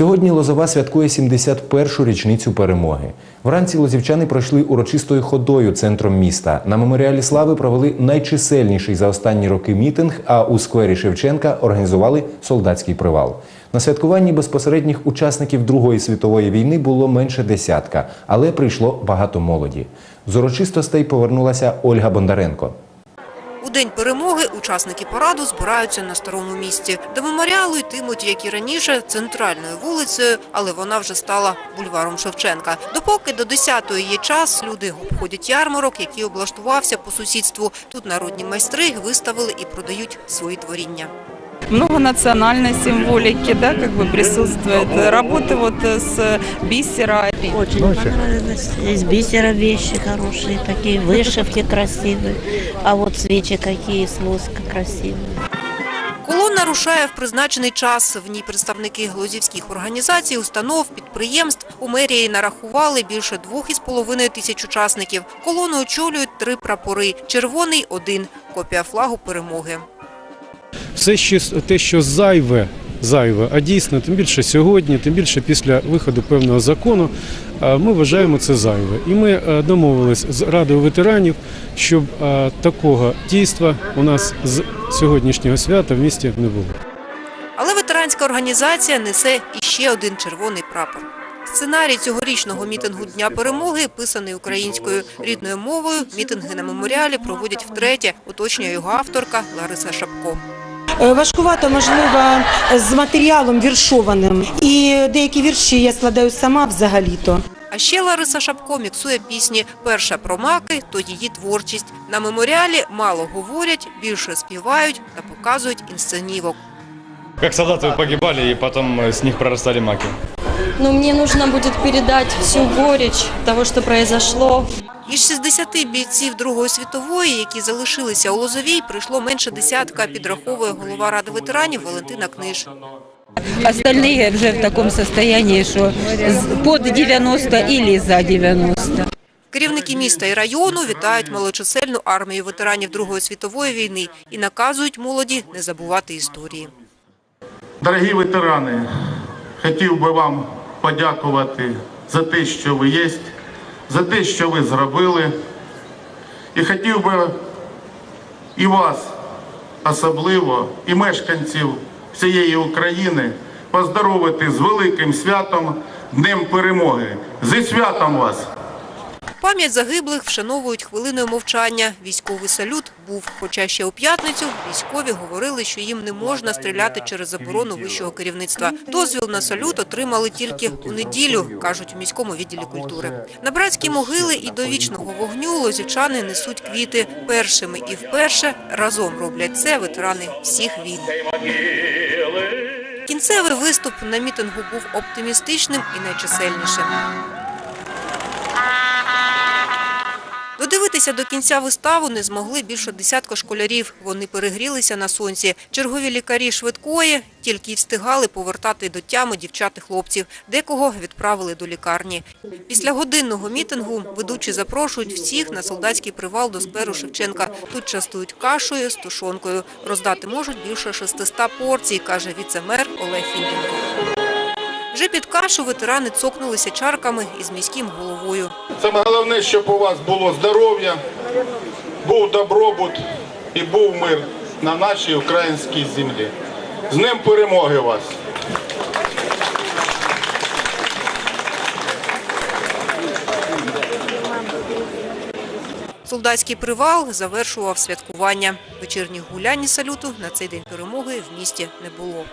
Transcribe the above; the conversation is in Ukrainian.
Сьогодні Лозова святкує 71-шу річницю перемоги. Вранці лозівчани пройшли урочистою ходою центром міста. На меморіалі слави провели найчисельніший за останні роки мітинг, а у сквері Шевченка організували солдатський привал. На святкуванні безпосередніх учасників Другої світової війни було менше десятка, але прийшло багато молоді. З урочистостей повернулася Ольга Бондаренко. День перемоги учасники параду збираються на старому місці. До меморіалу йтимуть, як і раніше, центральною вулицею, але вона вже стала бульваром Шевченка. Допоки до 10-ї є час, люди обходять ярмарок, який облаштувався по сусідству. Тут народні майстри виставили і продають свої творіння много национальной символики, да, как бы присутствует. Работы вот с бисера. Очень понравилось. Из бисера вещи хорошие такие, вышивки красивые. А вот свечи какие из воска красивые. Колона рушає в призначений час. В ній представники глозівських організацій, установ, підприємств. У мерії нарахували більше двох із половиною тисяч учасників. Колону очолюють три прапори. Червоний – один. Копія флагу перемоги. все ще те, що зайве, зайве, а дійсно, тим більше сьогодні, тим більше після виходу певного закону, ми вважаємо це зайве. І ми домовились з Радою ветеранів, щоб такого дійства у нас з сьогоднішнього свята в місті не було. Але ветеранська організація несе іще один червоний прапор. Сценарій цьогорічного мітингу Дня перемоги писаний українською рідною мовою. Мітинги на меморіалі проводять втретє, уточнює його авторка Лариса Шапко. Е, Важкувато, можливо, з матеріалом віршованим. І деякі вірші я складаю сама взагалі-то. А ще Лариса Шапко міксує пісні «Перша про маки» – то її творчість. На меморіалі мало говорять, більше співають та показують інсценівок. Как солдаты погибали, и потом с них прорастали маки. Но мне нужно будет передать всю горечь того, что произошло. Із 60 бійців Другої світової, які залишилися у Лозовій, прийшло менше десятка, підраховує голова Ради ветеранів Валентина Книж. Остальные уже в таком состоянии, что с- под 90 или за 90. Керівники міста і району вітають малочисельну армію ветеранів Другої світової війни і наказують молоді не забувати історії. Дорогі ветерани, хотів би вам подякувати за те, що ви є, за те, що ви зробили. І хотів би і вас особливо, і мешканців всієї України поздоровити з великим святом Днем Перемоги. Зі святом вас! Пам'ять загиблих вшановують хвилиною мовчання. Військовий салют був. Хоча ще у п'ятницю військові говорили, що їм не можна стріляти через заборону вищого керівництва. Дозвіл на салют отримали тільки у неділю, кажуть у міському відділі культури. На братські могили і до вічного вогню лозівчани несуть квіти. Першими і вперше разом роблять це ветерани всіх війн. Кінцевий виступ на мітингу був оптимістичним і найчисельнішим. Додивитися до кінця виставу не змогли більше десятка школярів. Вони перегрілися на сонці. Чергові лікарі швидкої тільки й встигали повертати до тями дівчат і хлопців. Декого відправили до лікарні. Після годинного мітингу ведучі запрошують всіх на солдатський привал до скверу Шевченка. Тут частують кашею з тушонкою. Роздати можуть більше 600 порцій, каже віце-мер Олег Фінденко. Вже під кашу ветерани цокнулися чарками із міським головою. Саме головне, щоб у вас було здоров'я, був добробут і був мир на нашій українській землі. З Днем перемоги вас! Солдатський привал завершував святкування. Вечірніх гулянь і салюту на цей день перемоги в місті не було.